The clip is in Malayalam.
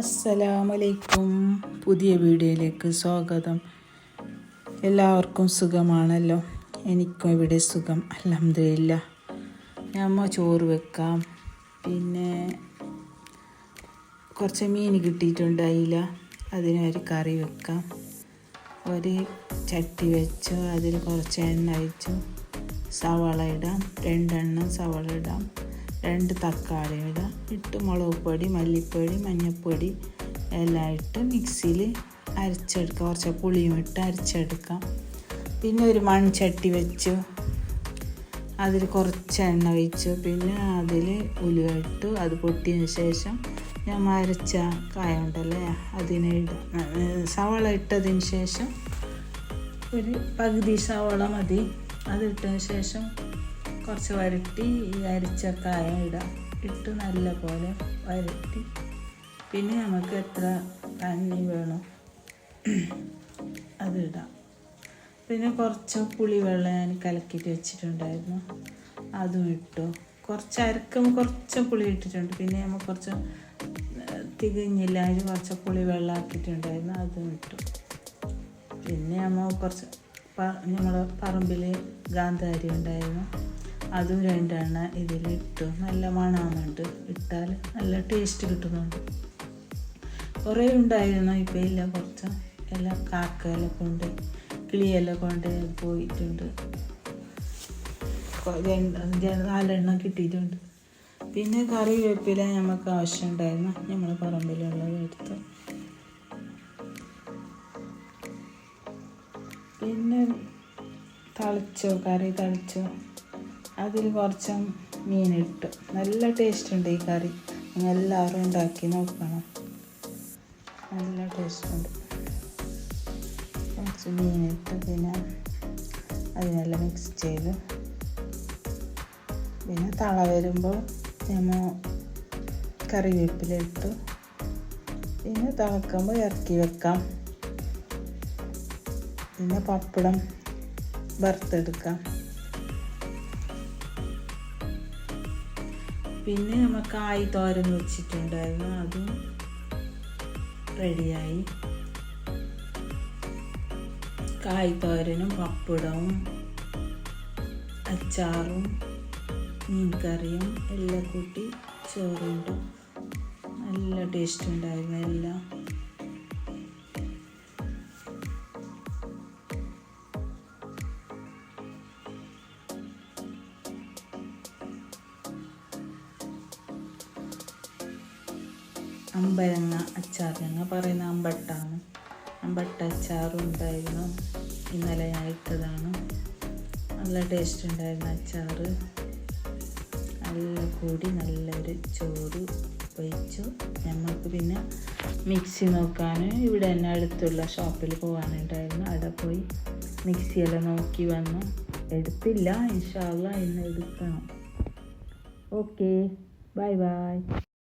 അസ്സലാമലൈക്കും. പുതിയ വീഡിയോയിലേക്ക് സ്വാഗതം. എല്ലാവർക്കും സുഖമാണല്ലോ? എനിക്കും ഇവിടെ സുഖം. അലഹമില്ല ഞമ്മ ചോറ് വെക്കാം. പിന്നെ കുറച്ച് മീൻ കിട്ടിയിട്ടുണ്ട് അയില അതിനൊരു കറി വെക്കാം. ഒരു ചട്ടി വെച്ചു. അതിൽ കുറച്ച് എണ്ണ വെച്ചു സവാള ഇടാം. രണ്ടെണ്ണം സവാള ഇടാം. രണ്ട് തക്കാളി ഇടാം ഇട്ട് മുളക് പൊടി മല്ലിപ്പൊടി മഞ്ഞൾപ്പൊടി എല്ലാം ഇട്ട് മിക്സിയിൽ അരച്ചെടുക്കുക കുറച്ച് പുളിയും ഇട്ട് അരച്ചെടുക്കാം. പിന്നെ ഒരു മൺചട്ടി വെച്ചു. അതിൽ കുറച്ച് എണ്ണ ഒഴിച്ചു. പിന്നെ അതിൽ ഉലുവ ഇട്ടു. അത് പൊട്ടിയതിന് ശേഷം ഞാൻ അരച്ച കായ ഉണ്ടല്ലേ അതിനെ ഇടാം. സവാള ഇട്ടതിന് ശേഷം ഒരു പകുതി സവാള മതി. അതിട്ടതിന് ശേഷം കുറച്ച് വരട്ടി ഈ അരിച്ച കായ ഇടാം ഇട്ട് നല്ല പോലെ വരട്ടി. പിന്നെ നമുക്ക് എത്ര തണ്ണി വേണോ? അതിടാം പിന്നെ കുറച്ച് പുളിവെള്ളം ഞാൻ കലക്കിയിട്ട് വെച്ചിട്ടുണ്ടായിരുന്നു. അതും ഇട്ടു. കുറച്ച് അരക്കും കുറച്ച് പുളി ഇട്ടിട്ടുണ്ട്. പിന്നെ നമ്മൾ കുറച്ച് തികഞ്ഞില്ല അതിൽ കുറച്ച് പുളി വെള്ളം ആക്കിയിട്ടുണ്ടായിരുന്നു. അതും ഇട്ടു. പിന്നെ നമ്മൾ കുറച്ച് നമ്മൾ പറമ്പിൽ ഗാന്ധാരി ഉണ്ടായിരുന്നു. അതും രണ്ടെണ്ണ ഇതിലിട്ടു. നല്ല മണമാകുന്നുണ്ട് ഇട്ടാൽ നല്ല ടേസ്റ്റ് കിട്ടുന്നുണ്ട്. കുറേ ഉണ്ടായിരുന്നു. ഇപ്പം ഇല്ല. കുറച്ച് എല്ലാം കാക്കയെല്ലാം കൊണ്ട് കിളിയെല്ലാം കൊണ്ട് പോയിട്ടുണ്ട്. നാലെണ്ണം കിട്ടിയിട്ടുണ്ട്. പിന്നെ കറിവേപ്പില നമുക്ക് ആവശ്യമുണ്ടായിരുന്നു. നമ്മൾ പറമ്പിലുള്ളത് എടുത്ത്. പിന്നെ തളിച്ചോ? കറി തളിച്ചോ? അതിൽ കുറച്ച് മീനിട്ട്. നല്ല ടേസ്റ്റ് ഉണ്ട് ഈ കറി. നിങ്ങൾ എല്ലാവരും ഉണ്ടാക്കി നോക്കണം. നല്ല ടേസ്റ്റ് ഉണ്ട്. കുറച്ച് മീനിട്ട് പിന്നെ അതിനെല്ലാം മിക്സ് ചെയ്ത്. പിന്നെ തള വരുമ്പോൾ നമ്മൾ കറിവേപ്പിലിട്ട്. പിന്നെ തിളക്കുമ്പോൾ ഇറക്കി വെക്കാം. പിന്നെ പപ്പടം വറുത്തെടുക്കാം. പിന്നെ നമ്മൾ കായ് തോരൻ വെച്ചിട്ടുണ്ടായിരുന്നു. അതും റെഡിയായി. കായ് തോരനും പപ്പടവും അച്ചാറും മീൻകറിയും എല്ലാം കൂട്ടി ചോറുണ്ടും. നല്ല ടേസ്റ്റ് ഉണ്ടായിരുന്നു എല്ലാം. അമ്പഴങ്ങ അച്ചാർ ഞങ്ങൾ പറയുന്ന അമ്പട്ടാണ്. അമ്പട്ട അച്ചാറും ഉണ്ടായിരുന്നു. ഇന്നലെ ഞാൻ ഇട്ടതാണ്. നല്ല ടേസ്റ്റ് ഉണ്ടായിരുന്ന അച്ചാർ നല്ല കൂടി നല്ലൊരു ചോറ് ഒഴിച്ചു ഞങ്ങൾക്ക് പിന്നെ മിക്സി നോക്കാൻ ഇവിടെ തന്നെ അടുത്തുള്ള ഷോപ്പിൽ പോകാനുണ്ടായിരുന്നു അവിടെ പോയി മിക്സിയെല്ലാം നോക്കി വന്നു. എടുത്തില്ല. ഇൻഷാല്ല ഇന്ന് എടുക്കണം. Okay bye bye